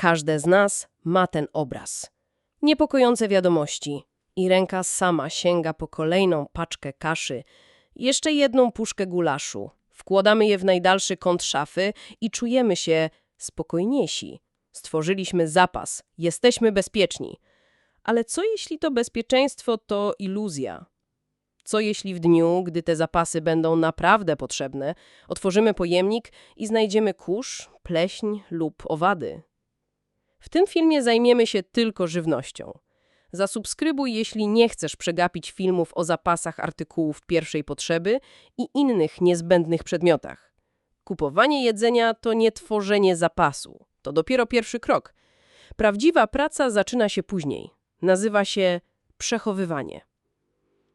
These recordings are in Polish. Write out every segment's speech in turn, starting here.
Każde z nas ma ten obraz. Niepokojące wiadomości i ręka sama sięga po kolejną paczkę kaszy, jeszcze jedną puszkę gulaszu. Wkładamy je w najdalszy kąt szafy i czujemy się spokojniejsi. Stworzyliśmy zapas, jesteśmy bezpieczni. Ale co jeśli to bezpieczeństwo to iluzja? Co jeśli w dniu, gdy te zapasy będą naprawdę potrzebne, otworzymy pojemnik i znajdziemy kurz, pleśń lub owady? W tym filmie zajmiemy się tylko żywnością. Zasubskrybuj, jeśli nie chcesz przegapić filmów o zapasach artykułów pierwszej potrzeby i innych niezbędnych przedmiotach. Kupowanie jedzenia to nie tworzenie zapasu. To dopiero pierwszy krok. Prawdziwa praca zaczyna się później. Nazywa się przechowywanie.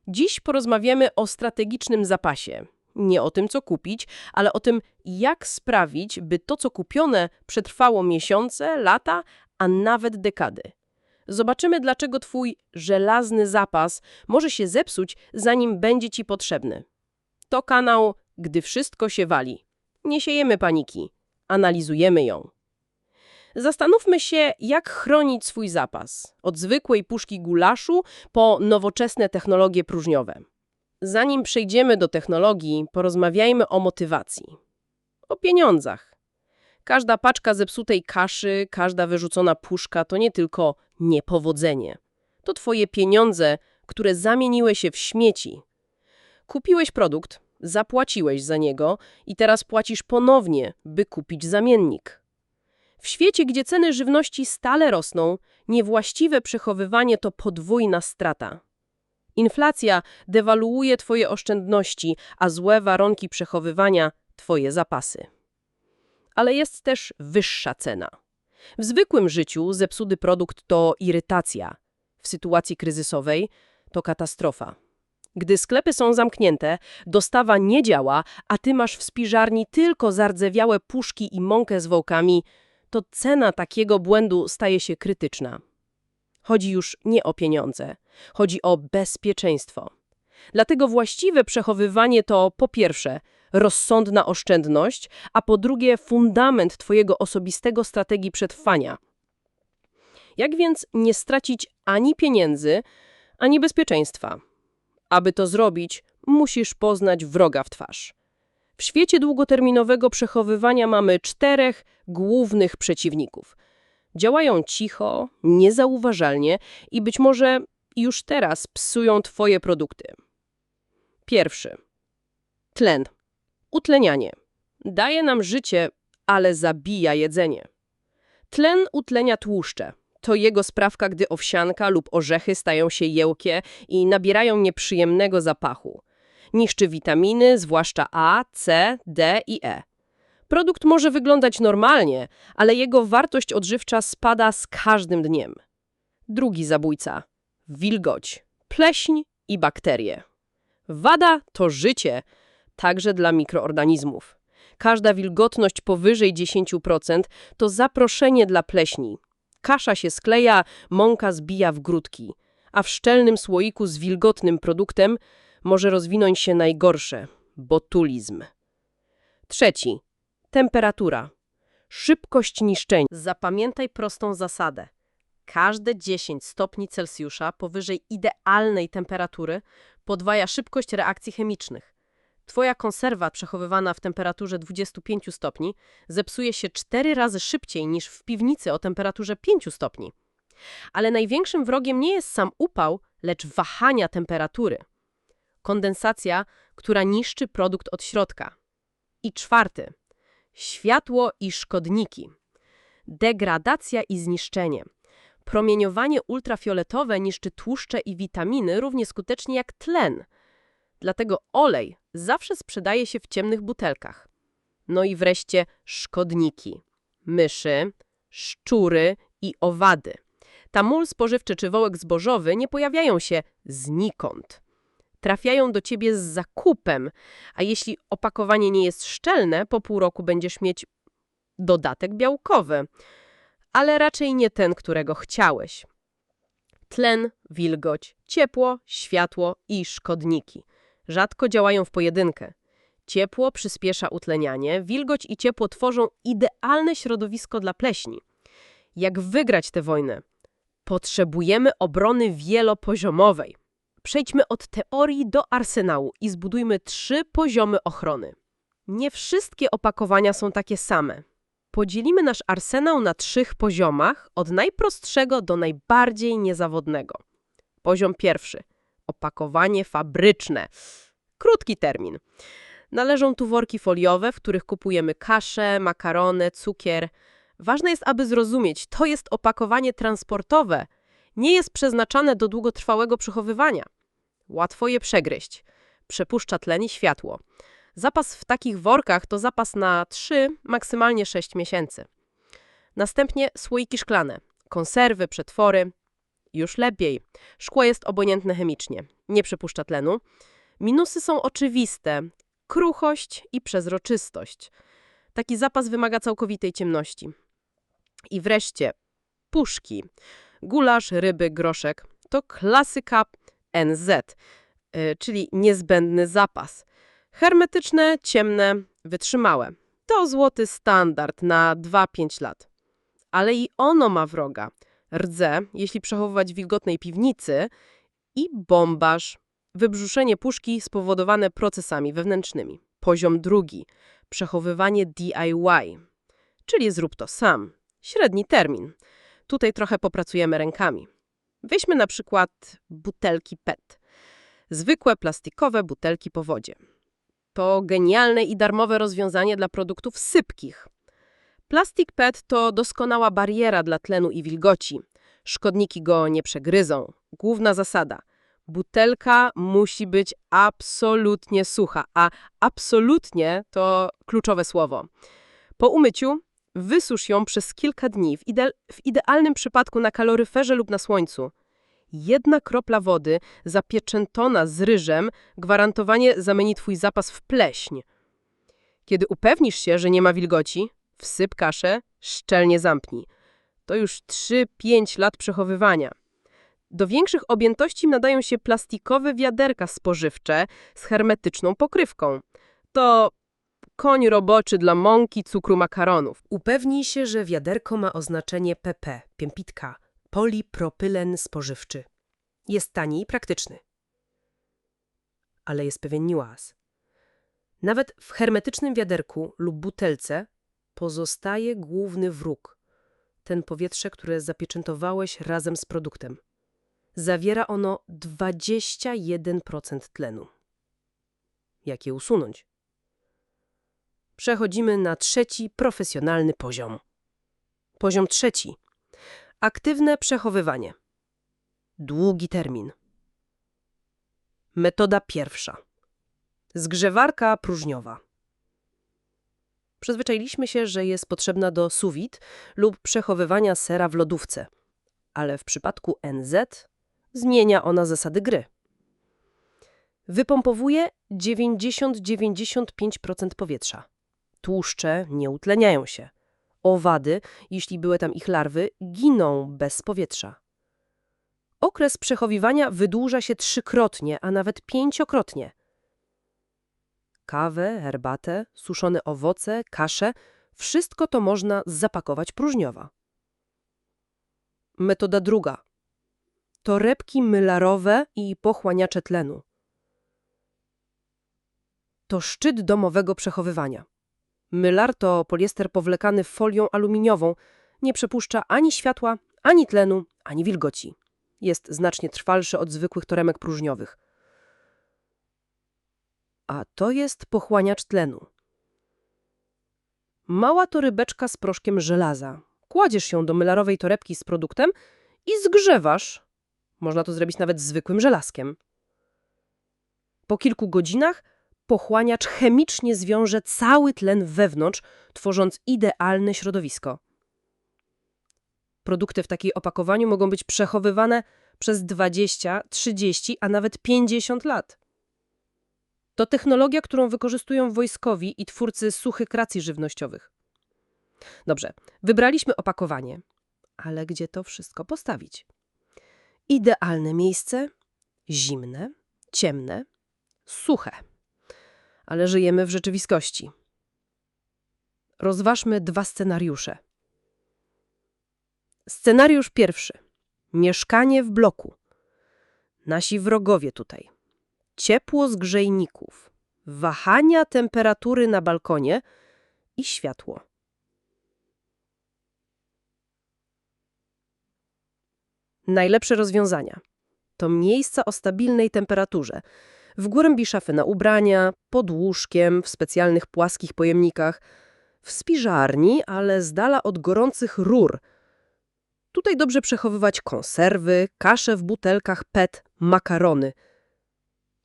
Dziś porozmawiamy o strategicznym zapasie. Nie o tym, co kupić, ale o tym, jak sprawić, by to, co kupione, przetrwało miesiące, lata, a nawet dekady. Zobaczymy, dlaczego Twój żelazny zapas może się zepsuć, zanim będzie Ci potrzebny. To kanał, gdy wszystko się wali. Nie siejemy paniki, analizujemy ją. Zastanówmy się, jak chronić swój zapas, od zwykłej puszki gulaszu po nowoczesne technologie próżniowe. Zanim przejdziemy do technologii, porozmawiajmy o motywacji. O pieniądzach. Każda paczka zepsutej kaszy, każda wyrzucona puszka to nie tylko niepowodzenie. To twoje pieniądze, które zamieniły się w śmieci. Kupiłeś produkt, zapłaciłeś za niego i teraz płacisz ponownie, by kupić zamiennik. W świecie, gdzie ceny żywności stale rosną, niewłaściwe przechowywanie to podwójna strata. Inflacja dewaluuje twoje oszczędności, a złe warunki przechowywania twoje zapasy. Ale jest też wyższa cena. W zwykłym życiu zepsuty produkt to irytacja. W sytuacji kryzysowej to katastrofa. Gdy sklepy są zamknięte, dostawa nie działa, a ty masz w spiżarni tylko zardzewiałe puszki i mąkę z wołkami, to cena takiego błędu staje się krytyczna. Chodzi już nie o pieniądze, chodzi o bezpieczeństwo. Dlatego właściwe przechowywanie to po pierwsze rozsądna oszczędność, a po drugie fundament Twojego osobistego strategii przetrwania. Jak więc nie stracić ani pieniędzy, ani bezpieczeństwa? Aby to zrobić, musisz poznać wroga w twarz. W świecie długoterminowego przechowywania mamy czterech głównych przeciwników. Działają cicho, niezauważalnie i być może już teraz psują Twoje produkty. Pierwszy. Tlen. Utlenianie. Daje nam życie, ale zabija jedzenie. Tlen utlenia tłuszcze. To jego sprawka, gdy owsianka lub orzechy stają się jełkie i nabierają nieprzyjemnego zapachu. Niszczy witaminy, zwłaszcza A, C, D i E. Produkt może wyglądać normalnie, ale jego wartość odżywcza spada z każdym dniem. Drugi zabójca. Wilgoć, pleśń i bakterie. Wada to życie, także dla mikroorganizmów. Każda wilgotność powyżej 10% to zaproszenie dla pleśni. Kasza się skleja, mąka zbija w grudki, a w szczelnym słoiku z wilgotnym produktem może rozwinąć się najgorsze – botulizm. Trzeci. Temperatura. Szybkość niszczenia. Zapamiętaj prostą zasadę. Każde 10 stopni Celsjusza powyżej idealnej temperatury podwaja szybkość reakcji chemicznych. Twoja konserwa przechowywana w temperaturze 25 stopni zepsuje się 4 razy szybciej niż w piwnicy o temperaturze 5 stopni. Ale największym wrogiem nie jest sam upał, lecz wahania temperatury. Kondensacja, która niszczy produkt od środka. I czwarty. Światło i szkodniki. Degradacja i zniszczenie. Promieniowanie ultrafioletowe niszczy tłuszcze i witaminy równie skutecznie jak tlen – Dlatego olej zawsze sprzedaje się w ciemnych butelkach. No i wreszcie szkodniki. Myszy, szczury i owady. Tamul spożywczy czy wołek zbożowy nie pojawiają się znikąd. Trafiają do ciebie z zakupem, a jeśli opakowanie nie jest szczelne, po pół roku będziesz mieć dodatek białkowy, ale raczej nie ten, którego chciałeś. Tlen, wilgoć, ciepło, światło i szkodniki – rzadko działają w pojedynkę. Ciepło przyspiesza utlenianie, wilgoć i ciepło tworzą idealne środowisko dla pleśni. Jak wygrać tę wojnę? Potrzebujemy obrony wielopoziomowej. Przejdźmy od teorii do arsenału i zbudujmy trzy poziomy ochrony. Nie wszystkie opakowania są takie same. Podzielimy nasz arsenał na trzech poziomach, od najprostszego do najbardziej niezawodnego. Poziom pierwszy. Opakowanie fabryczne. Krótki termin. Należą tu worki foliowe, w których kupujemy kaszę, makarony, cukier. Ważne jest, aby zrozumieć, to jest opakowanie transportowe. Nie jest przeznaczane do długotrwałego przechowywania. Łatwo je przegryźć. Przepuszcza tlen i światło. Zapas w takich workach to zapas na 3, maksymalnie 6 miesięcy. Następnie słoiki szklane, konserwy, przetwory. Już lepiej. Szkło jest obojętne chemicznie, nie przepuszcza tlenu. Minusy są oczywiste. Kruchość i przezroczystość. Taki zapas wymaga całkowitej ciemności. I wreszcie puszki. Gulasz, ryby, groszek to klasyka NZ, y, czyli niezbędny zapas. Hermetyczne, ciemne, wytrzymałe. To złoty standard na 2-5 lat. Ale i ono ma wroga. Rdze, jeśli przechowywać w wilgotnej piwnicy, i bombarz, wybrzuszenie puszki spowodowane procesami wewnętrznymi. Poziom drugi, przechowywanie DIY, czyli zrób to sam. Średni termin. Tutaj trochę popracujemy rękami. Weźmy na przykład butelki PET. Zwykłe plastikowe butelki po wodzie. To genialne i darmowe rozwiązanie dla produktów sypkich. Plastik PET to doskonała bariera dla tlenu i wilgoci. Szkodniki go nie przegryzą. Główna zasada. Butelka musi być absolutnie sucha, a absolutnie to kluczowe słowo. Po umyciu wysusz ją przez kilka dni, w, ide w idealnym przypadku na kaloryferze lub na słońcu jedna kropla wody zapieczętona z ryżem gwarantowanie zamieni twój zapas w pleśń. Kiedy upewnisz się, że nie ma wilgoci, wsyp kaszę, szczelnie zamknij. To już 3-5 lat przechowywania. Do większych objętości nadają się plastikowe wiaderka spożywcze z hermetyczną pokrywką. To koń roboczy dla mąki, cukru, makaronów. Upewnij się, że wiaderko ma oznaczenie PP, piępitka, polipropylen spożywczy. Jest tani i praktyczny. Ale jest pewien niuans. Nawet w hermetycznym wiaderku lub butelce pozostaje główny wróg. Ten powietrze, które zapieczętowałeś razem z produktem. Zawiera ono 21% tlenu. Jak je usunąć? Przechodzimy na trzeci profesjonalny poziom. Poziom trzeci. Aktywne przechowywanie. Długi termin. Metoda pierwsza. Zgrzewarka próżniowa. Przyzwyczailiśmy się, że jest potrzebna do sous lub przechowywania sera w lodówce, ale w przypadku NZ zmienia ona zasady gry. Wypompowuje 90-95% powietrza. Tłuszcze nie utleniają się. Owady, jeśli były tam ich larwy, giną bez powietrza. Okres przechowywania wydłuża się trzykrotnie, a nawet pięciokrotnie. Kawę, herbatę, suszone owoce, kaszę wszystko to można zapakować próżniowo. Metoda druga. Torebki mylarowe i pochłaniacze tlenu. To szczyt domowego przechowywania. Mylar to poliester powlekany folią aluminiową. Nie przepuszcza ani światła, ani tlenu, ani wilgoci. Jest znacznie trwalszy od zwykłych toremek próżniowych. A to jest pochłaniacz tlenu. Mała torybeczka z proszkiem żelaza. Kładziesz ją do mylarowej torebki z produktem i zgrzewasz. Można to zrobić nawet zwykłym żelazkiem. Po kilku godzinach pochłaniacz chemicznie zwiąże cały tlen wewnątrz, tworząc idealne środowisko. Produkty w takiej opakowaniu mogą być przechowywane przez 20, 30, a nawet 50 lat. To technologia, którą wykorzystują wojskowi i twórcy suchych racji żywnościowych. Dobrze, wybraliśmy opakowanie, ale gdzie to wszystko postawić? Idealne miejsce zimne, ciemne, suche. Ale żyjemy w rzeczywistości. Rozważmy dwa scenariusze. Scenariusz pierwszy. Mieszkanie w bloku. Nasi wrogowie tutaj. Ciepło z grzejników. Wahania temperatury na balkonie i światło. Najlepsze rozwiązania to miejsca o stabilnej temperaturze. W głębi szafy na ubrania, pod łóżkiem, w specjalnych płaskich pojemnikach, w spiżarni, ale z dala od gorących rur. Tutaj dobrze przechowywać konserwy, kasze w butelkach PET, makarony.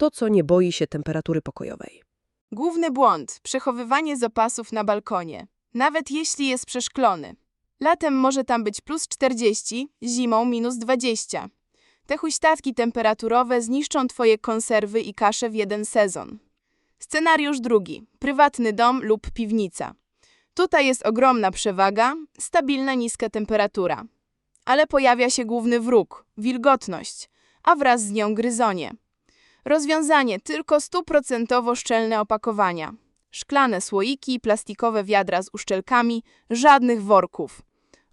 To, co nie boi się temperatury pokojowej. Główny błąd przechowywanie zapasów na balkonie, nawet jeśli jest przeszklony. Latem może tam być plus 40, zimą minus 20. Te huśtawki temperaturowe zniszczą Twoje konserwy i kasze w jeden sezon. Scenariusz drugi: prywatny dom lub piwnica. Tutaj jest ogromna przewaga, stabilna niska temperatura. Ale pojawia się główny wróg wilgotność, a wraz z nią gryzonie. Rozwiązanie tylko stuprocentowo szczelne opakowania. Szklane słoiki, plastikowe wiadra z uszczelkami, żadnych worków.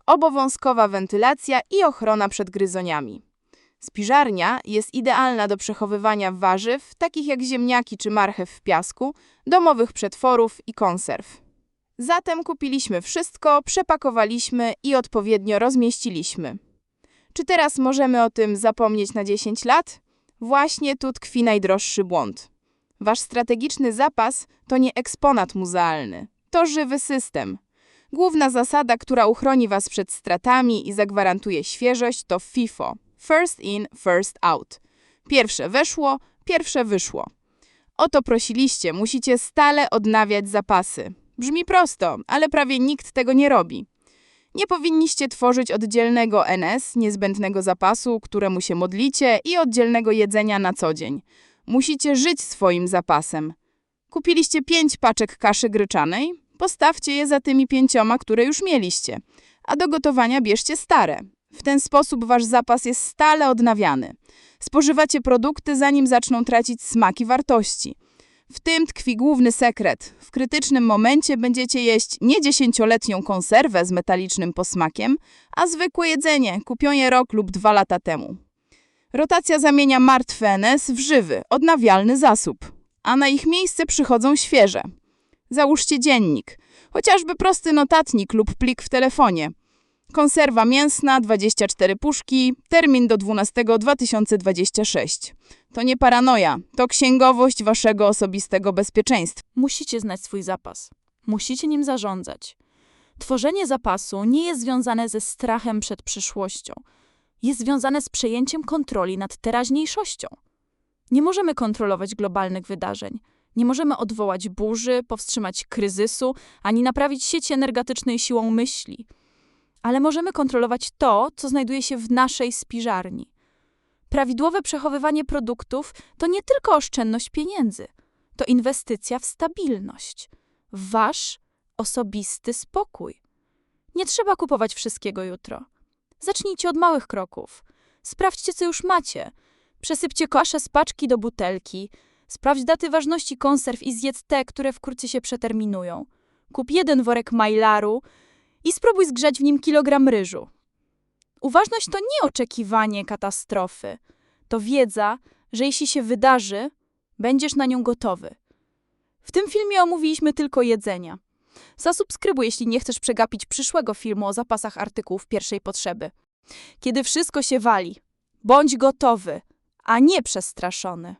Obowiązkowa wentylacja i ochrona przed gryzoniami. Spiżarnia jest idealna do przechowywania warzyw, takich jak ziemniaki czy marchew w piasku, domowych przetworów i konserw. Zatem kupiliśmy wszystko, przepakowaliśmy i odpowiednio rozmieściliśmy. Czy teraz możemy o tym zapomnieć na 10 lat? Właśnie tu tkwi najdroższy błąd. Wasz strategiczny zapas to nie eksponat muzealny, to żywy system. Główna zasada, która uchroni was przed stratami i zagwarantuje świeżość, to FIFO First in, first out. Pierwsze weszło, pierwsze wyszło. O to prosiliście, musicie stale odnawiać zapasy. Brzmi prosto, ale prawie nikt tego nie robi. Nie powinniście tworzyć oddzielnego NS, niezbędnego zapasu, któremu się modlicie, i oddzielnego jedzenia na co dzień. Musicie żyć swoim zapasem. Kupiliście pięć paczek kaszy gryczanej? Postawcie je za tymi pięcioma, które już mieliście. A do gotowania bierzcie stare. W ten sposób wasz zapas jest stale odnawiany. Spożywacie produkty, zanim zaczną tracić smak i wartości. W tym tkwi główny sekret. W krytycznym momencie będziecie jeść nie dziesięcioletnią konserwę z metalicznym posmakiem, a zwykłe jedzenie, kupione rok lub dwa lata temu. Rotacja zamienia martwy NS w żywy, odnawialny zasób, a na ich miejsce przychodzą świeże. Załóżcie dziennik, chociażby prosty notatnik lub plik w telefonie. Konserwa mięsna, 24 puszki, termin do 12.2026. To nie paranoja, to księgowość waszego osobistego bezpieczeństwa. Musicie znać swój zapas. Musicie nim zarządzać. Tworzenie zapasu nie jest związane ze strachem przed przyszłością. Jest związane z przejęciem kontroli nad teraźniejszością. Nie możemy kontrolować globalnych wydarzeń. Nie możemy odwołać burzy, powstrzymać kryzysu, ani naprawić sieci energetycznej siłą myśli. Ale możemy kontrolować to, co znajduje się w naszej spiżarni. Prawidłowe przechowywanie produktów to nie tylko oszczędność pieniędzy, to inwestycja w stabilność, w wasz osobisty spokój. Nie trzeba kupować wszystkiego jutro. Zacznijcie od małych kroków. Sprawdźcie, co już macie. Przesypcie kaszę z paczki do butelki. Sprawdź daty ważności konserw i zjedz te, które wkrótce się przeterminują. Kup jeden worek majlaru i spróbuj zgrzać w nim kilogram ryżu. Uważność to nie oczekiwanie katastrofy. To wiedza, że jeśli się wydarzy, będziesz na nią gotowy. W tym filmie omówiliśmy tylko jedzenia. Zasubskrybuj, jeśli nie chcesz przegapić przyszłego filmu o zapasach artykułów pierwszej potrzeby. Kiedy wszystko się wali, bądź gotowy, a nie przestraszony.